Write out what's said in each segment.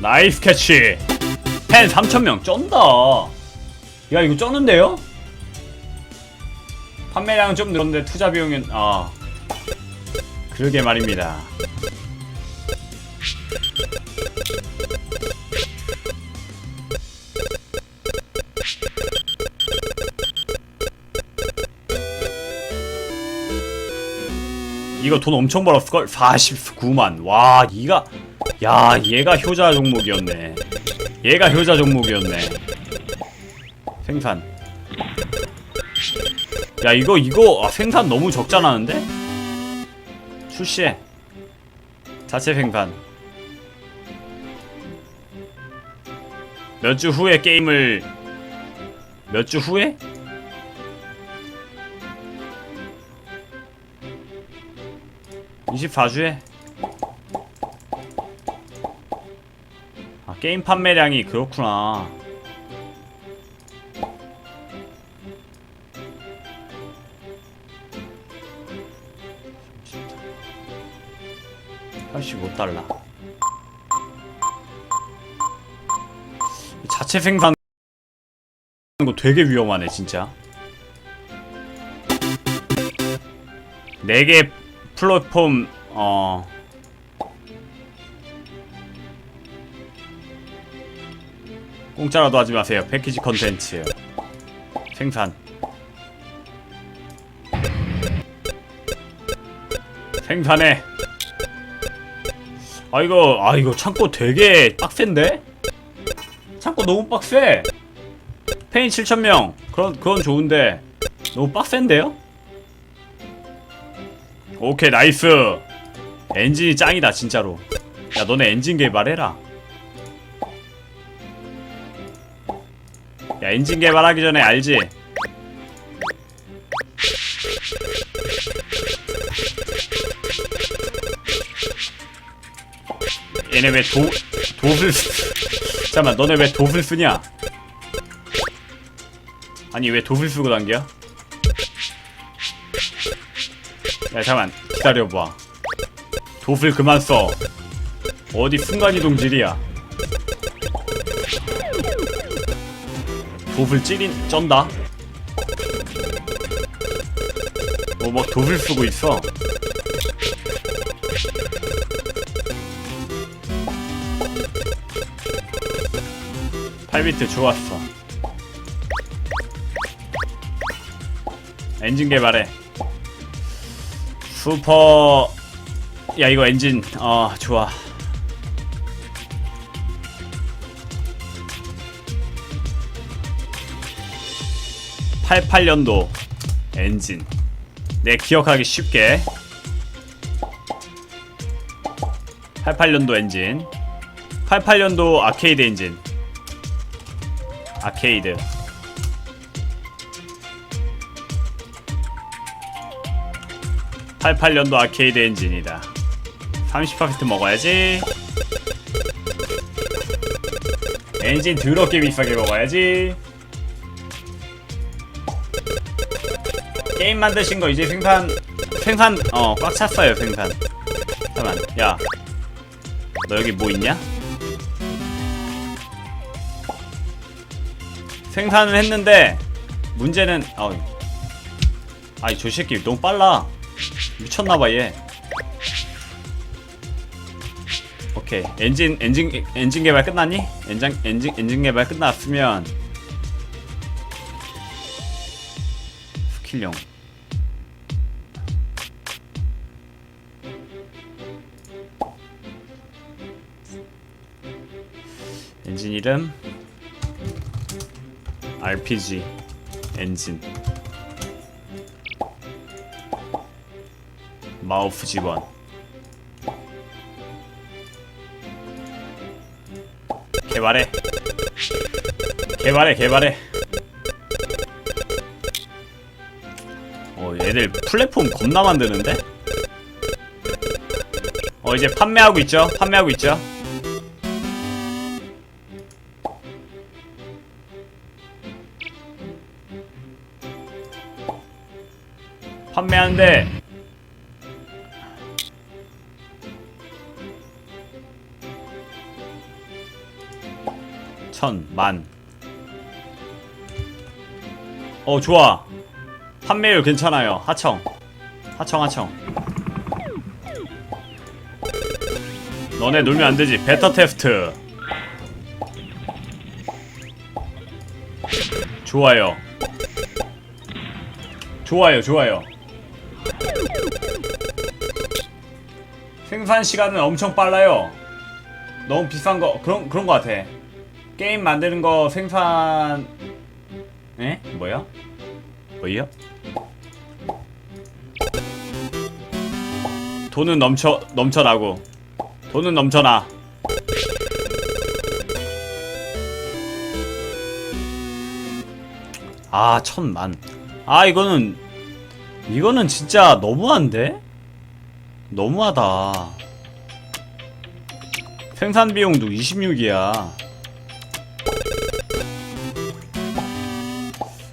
나이스 캐치. 팬 3,000명 쩐다. 야 이거 쩌는데요? 판매량은 좀 늘었는데 투자 비용은 아. 그러게 말입니다. 이거 돈 엄청 벌었을걸? 49만. 와 이가 야 얘가 효자 종목이었네. 얘가 효자 종목이었네. 생산. 야 이거 이거 아, 생산 너무 적잖아는데? 출시해. 자체 생산. 몇 주 후에 게임을 몇 주 후에? (24주에) 게임 판매량이 그렇구나. (85달러) 자체 생산 거 되게 위험하네 진짜. 4개 플랫폼 어 공짜라도 하지 마세요. 패키지 컨텐츠. 생산. 생산해. 아 이거 아 이거 창고 되게 빡센데? 창고 너무 빡세. 페인 7,000명. 그건 그건 좋은데. 너무 빡센데요? 오케이 나이스. 엔진이 짱이다 진짜로. 야 너네 엔진 개발해라 야 엔진 개발하기 전에 알지? 얘네 왜 도, 쓰- 잠깐만 너네 왜 도술 쓰냐 아니 왜 도술 쓰고 당겨? 야 잠깐 기다려봐 도술 그만 써 어디 순간이동질이야 도술 찌린 쩐다. 어막 도술 쓰고 있어. 팔비트 좋았어. 엔진 개발해. 슈퍼 야 이거 엔진 어 좋아 (88년도) 엔진. 내 기억하기 쉽게. 88년도 엔진. 88년도 아케이드 엔진. 아케이드. 88년도 아케이드 엔진이다. 30% 먹어야지. 엔진 더럽게 비싸게 먹어야지 게임 만드신 거 이제 생산 생산 어 꽉 찼어요 생산. 잠깐만 야 너 여기 뭐 있냐? 생산을 했는데 문제는 어. 아이 저 새끼 너무 빨라. 미쳤나봐 얘. 오케이 엔진 엔진 엔진 개발 끝났니? 엔진 엔진 엔진 개발 끝났으면 스킬용 엔진 이름? RPG 엔진. 마우프 직원. 개발해. 개발해 개발해. 어 얘들 플랫폼 겁나 만드는데? 어 이제 판매하고 있죠? 판매하고 있죠 판매하는데 천, 만. 어, 좋아. 판매율 괜찮아요. 하청. 하청, 하청. 너네 놀면 안 되지. 베터 테스트. 좋아요. 좋아요, 좋아요. 생산 시간은 엄청 빨라요. 너무 비싼 거 그런 그런 거 같아. 게임 만드는 거 생산 에? 뭐야? 뭐요? 돈은 넘쳐 넘쳐나고 돈은 넘쳐나. 아 천만. 아 이거는 이거는 진짜 너무한데? 너무하다. 생산 비용도 26이야.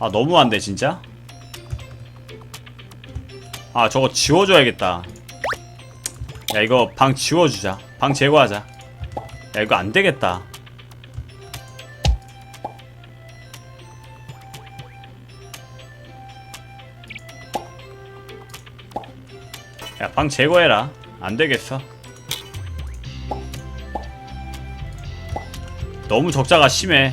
아 너무한데 진짜? 아 저거 지워줘야겠다. 야 이거 방 지워주자. 방 제거하자. 야 이거 안 되겠다. 방 제거해라. 안 되겠어. 너무 적자가 심해.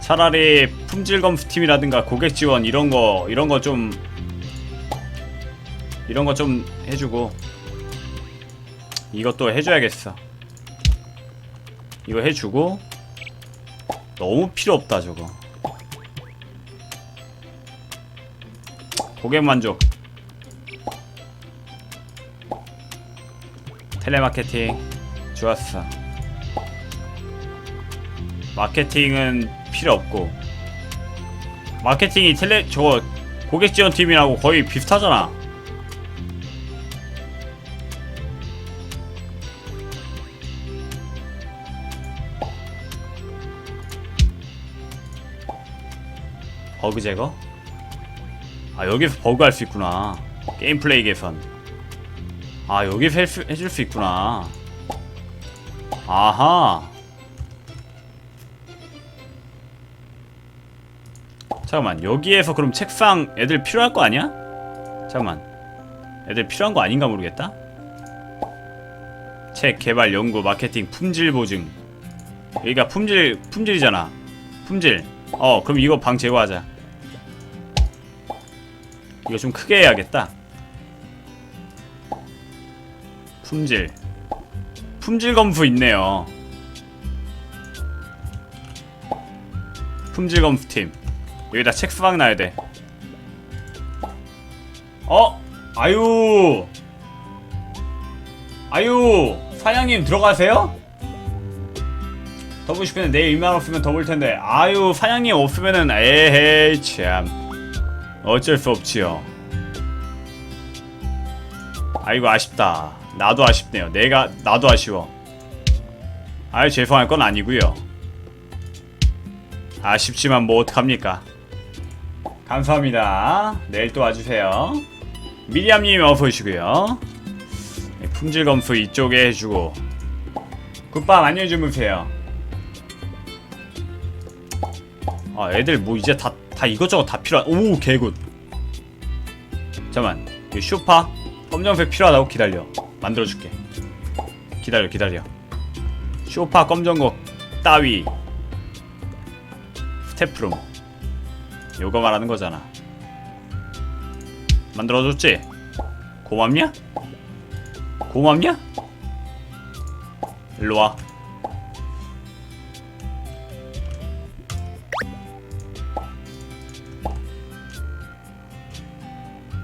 차라리 품질 검수 팀이라든가 고객 지원 이런 거 이런 거 좀 이런 거 좀 해주고 이것도 해줘야겠어. 이거 해주고 너무 필요 없다 저거. 고객 만족. 텔레마케팅 좋았어. 마케팅은 필요 없고 마케팅이 텔레 저거 고객 지원 팀이라고 거의 비슷하잖아. 버그 제거? 아 여기서 버그 할 수 있구나. 게임 플레이 개선. 아 여기서 해, 수- 해줄 수 있구나. 아하. 잠깐만 여기에서 그럼 책상 애들 필요할 거 아니야? 잠깐만 애들 필요한 거 아닌가 모르겠다 책 개발 연구 마케팅 품질 보증 여기가 품질 품질이잖아 품질 어 그럼 이거 방 제거하자 이거 좀 크게 해야겠다 품질 품질 검수 있네요 품질 검수 팀 여기다 책 수박 놔야 돼. 어? 아유. 아유. 사장님 들어가세요? 더블 싶으면 내일 일만 없으면 더볼 텐데. 아유, 사장님 없으면은 에헤이 참. 어쩔 수 없지요. 아이고 아쉽다. 나도 아쉽네요. 내가 나도 아쉬워. 아유 죄송할 건 아니고요. 아쉽지만 뭐 어떡합니까? 감사합니다. 내일 또 와주세요. 미리암님 어서 오시고요. 네, 품질 검수 이쪽에 해주고 굿밤 안녕히 주무세요. 아 애들 뭐 이제 다, 다 이것저것 다 필요한 오 개굿. 잠깐만 이 슈파 검정색 필요하다고 기다려. 만들어줄게. 기다려 기다려. 쇼파 검정거 따위. 스태프룸. 요거 말하는 거잖아. 만들어줬지? 고맙냐? 고맙냐? 일로와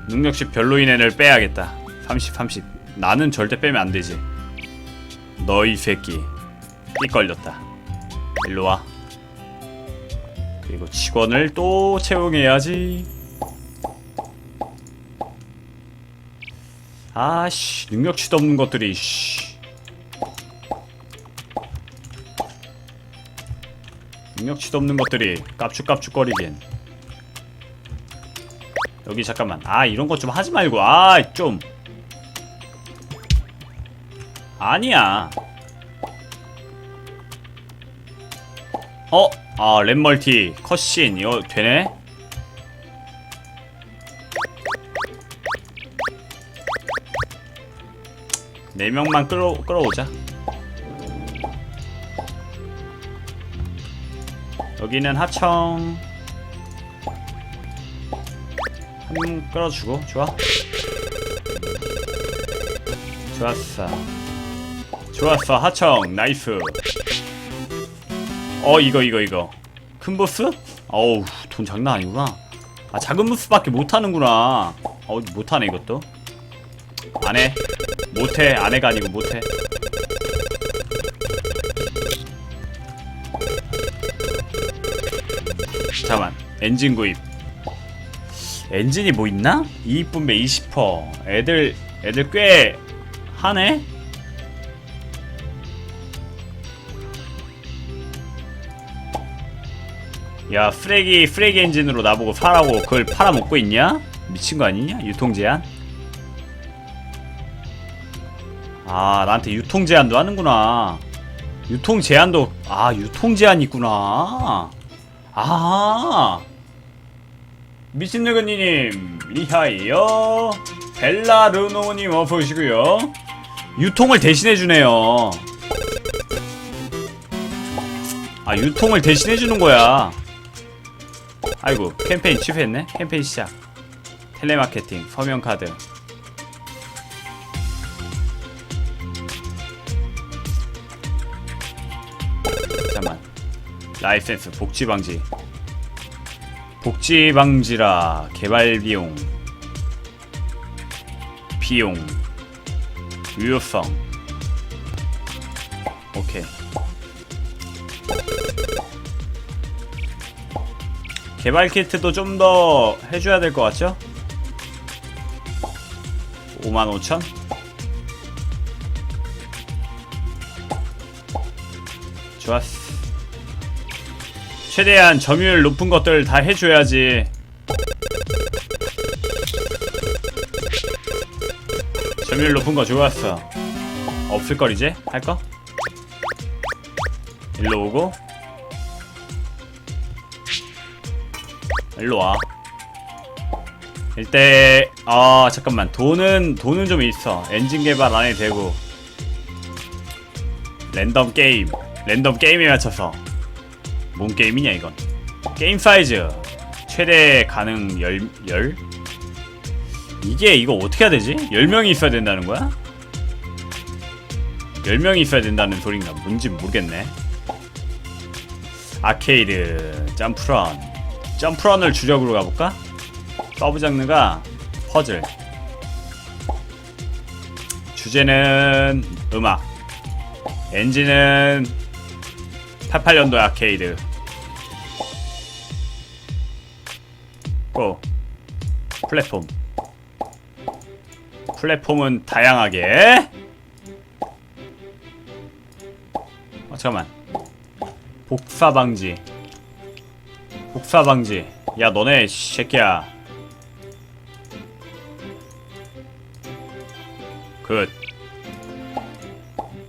능력치 별로인 애를 빼야겠다 30 30 나는 절대 빼면 안되지 너희 새끼 삐 걸렸다 일로와 그리고 직원을 또 채용해야지. 아씨 능력치도 없는 것들이 씨. 능력치도 없는 것들이 깝죽깝죽거리긴. 여기 잠깐만. 아 이런 것좀 하지 말고. 아 좀. 아니야. 어? 아 랩멀티 컷신 이거 되네? 네 명만 끌어 끌어오자. 여기는 하청 한명 끌어주고 좋아. 좋았어. 좋았어 하청. 나이스. 어 이거 이거 이거. 큰 보스? 어우 돈 장난 아니구나. 아 작은 보스밖에 못하는구나. 어 못하네 이것도. 안해. 못해. 안해가 아니고 못해. 잠깐만. 엔진 구입 엔진이 뭐 있나? 이익분배 20% 애들 애들 꽤 하네? 야 쓰레기 쓰레기 엔진으로 나보고 사라고 그걸 팔아먹고 있냐? 미친 거 아니냐? 유통 제한? 아 나한테 유통 제한도 하는구나 유통 제한도 아 유통 제한 있구나 아 미친 늙은이님 리하이요. 벨라르노님 어서오시고요. 유통을 대신해주네요. 아 유통을 대신해주는 거야. 아이고 캠페인 취소했네? 캠페인 시작. 텔레마케팅 서명카드. 잠깐만. 라이센스 복지 방지 복지 방지라 개발 비용 비용 유효성 오케이 개발 키트도 좀 더 해줘야 될 것 같죠? 55,000? 좋았어. 최대한 점유율 높은 것들 다 해줘야지. 점유율 높은 거 좋았어. 없을걸 이제? 할거? 일로 오고 일로 와. 일대 아 잠깐만 돈은 돈은 좀 있어. 엔진 개발 안 해도 되고 랜덤 게임 랜덤 게임에 맞춰서 뭔 게임이냐 이건 게임 사이즈 최대 가능 열, 열? 이게 이거 어떻게 해야 되지? 10명이 있어야 된다는 거야? 10명이 있어야 된다는 소린가 뭔지 모르겠네 아케이드 점프런 점프런을 주력으로 가볼까? 서브 장르가 퍼즐 주제는 음악 엔진은 88년도 아케이드. 고. 플랫폼. 플랫폼은 다양하게. 어 잠깐만. 복사 방지. 복사 방지. 야 너네 새끼야. 굿.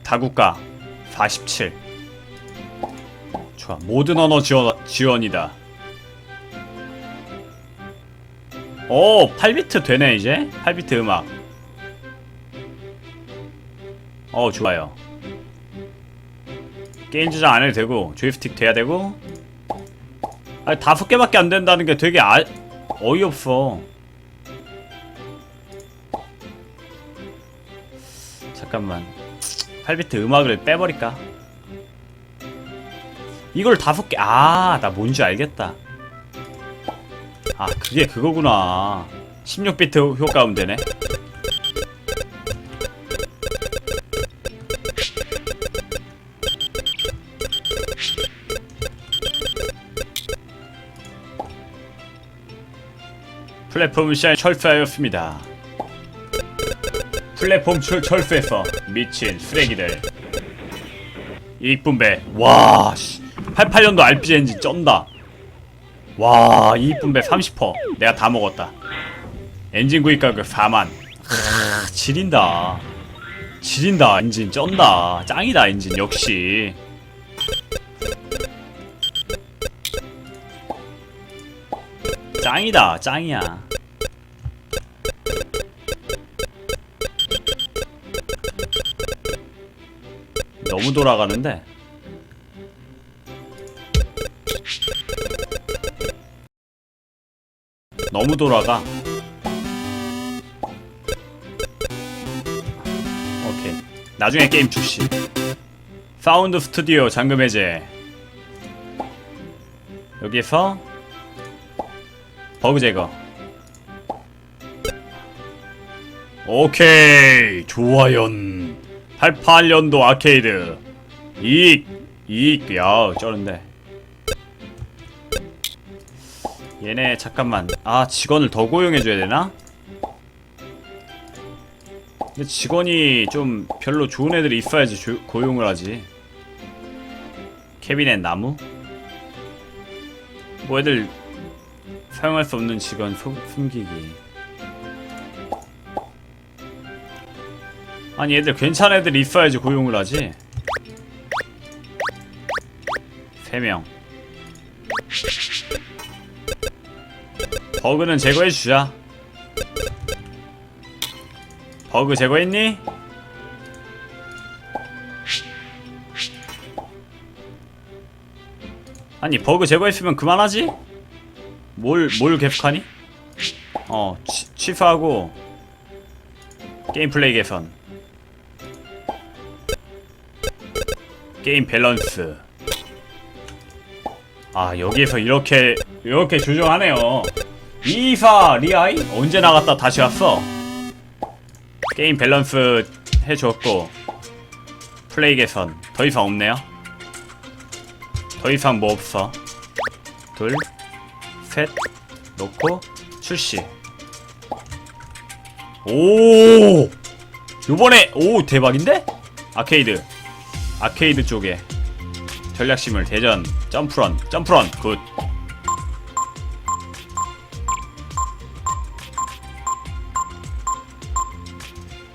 다국가. 47 좋아 모든 언어 지원, 지원이다. 오 8비트 되네 이제? 8비트 음악. 어 좋아요. 게임 저장 안 해도 되고 조이스틱 돼야 되고. 아니 다섯 개밖에 안 된다는 게 되게 아, 어이없어. 잠깐만. 8비트 음악을 빼버릴까? 이걸 다섯 개, 아, 나 뭔지 알겠다. 아, 그게 그거구나. 16비트 효과음 되네. 플랫폼 시간 철수하였습니다. 플랫폼 철, 철수해서 미친 쓰레기들. 이익분배. 와, 씨. 88년도 RPG 엔진 쩐다. 와 이쁜배 30% 내가 다 먹었다. 엔진 구입 가격 4만. 하, 지린다. 지린다. 엔진 쩐다. 짱이다 엔진. 역시. 짱이다 짱이야. 너무 돌아가는데? 너무 돌아가. 오케이. 나중에 게임 출시. 사운드 스튜디오 잠금 해제. 여기에서 버그 제거. 오케이. 좋아연. 88년도 아케이드. 이익 이익. 야 쩌는데 얘네 잠깐만. 아 직원을 더 고용해줘야 되나? 근데 직원이 좀 별로 좋은 애들이 있어야지 조- 고용을 하지. 캐비넷 나무? 뭐 애들 사용할 수 없는 직원 소, 숨기기. 아니 애들 괜찮은 애들이 있어야지 고용을 하지. 3명 버그는 제거해주자 버그 제거했니? 아니 버그 제거했으면 그만하지? 뭘, 뭘 계속하니? 어 취, 취소하고 게임 플레이 개선 게임 밸런스 아 여기에서 이렇게 이렇게 조정하네요 이사 리아이? 언제 나갔다 다시 왔어? 게임 밸런스 해줬고 플레이 개선. 더 이상 없네요. 더 이상 뭐 없어? 둘 셋 놓고 출시. 오! 요번에 오 대박인데? 아케이드. 아케이드 쪽에. 전략심을 대전. 점프런 점프런. 굿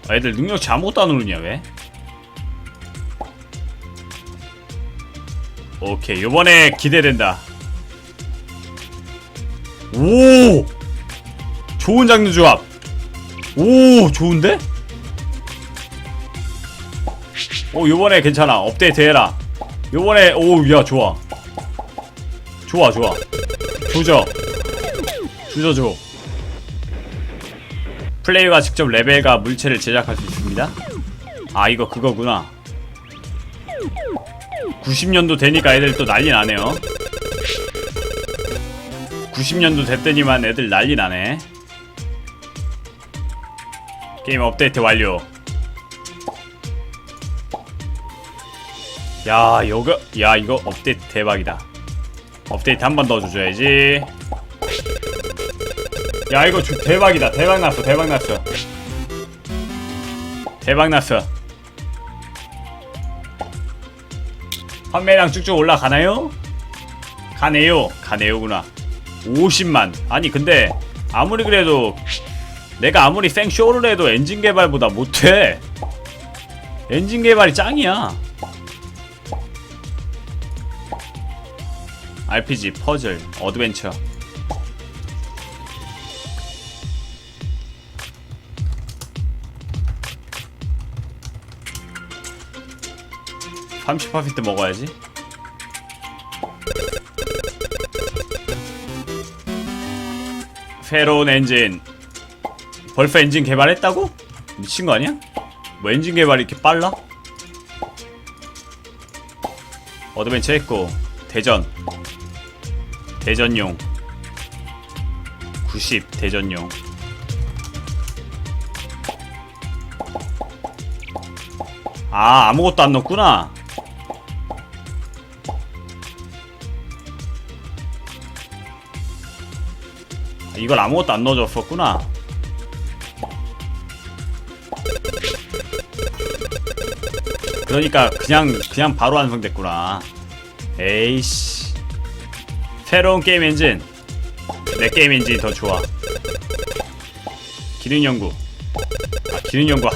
아, 애들 능력치 아무것도 안 오르냐 왜? 오케이 요번에 기대된다. 오! 좋은 장르 조합. 오 좋은데? 오 요번에 괜찮아. 업데이트 해라. 요번에 오야 좋아. 좋아 좋아. 조져. 조져 줘 플레이어가 직접 레벨과 물체를 제작할 수 있습니다. 아 이거 그거구나. 90년도 되니까 애들 또 난리 나네요. 90년도 됐더니만 애들 난리 나네. 게임 업데이트 완료. 야 이거 야 이거 업데이트 대박이다. 업데이트 한 번 더 줘줘야지 야 이거 주, 대박이다. 대박 났어 대박 났어. 대박 났어. 판매량 쭉쭉 올라가나요? 가네요. 가네요구나. 50만. 아니 근데 아무리 그래도 내가 아무리 생쇼를 해도 엔진 개발보다 못해. 엔진 개발이 짱이야. RPG, 퍼즐, 어드벤처 (30% 먹어야지) 새로운 엔진 벌써 엔진 개발했다고? 미친 거 아니야? 뭐 엔진 개발이 이렇게 빨라? 어드벤처 했고 대전 대전용 90 대전용 아 아무것도 안 넣었구나 이걸 아무것도 안 넣어줬었구나. 그러니까 그냥 그냥 바로 완성됐구나. 에이씨. 새로운 게임 엔진. 내 게임 엔진이 더 좋아. 기능 연구. 아 기능 연구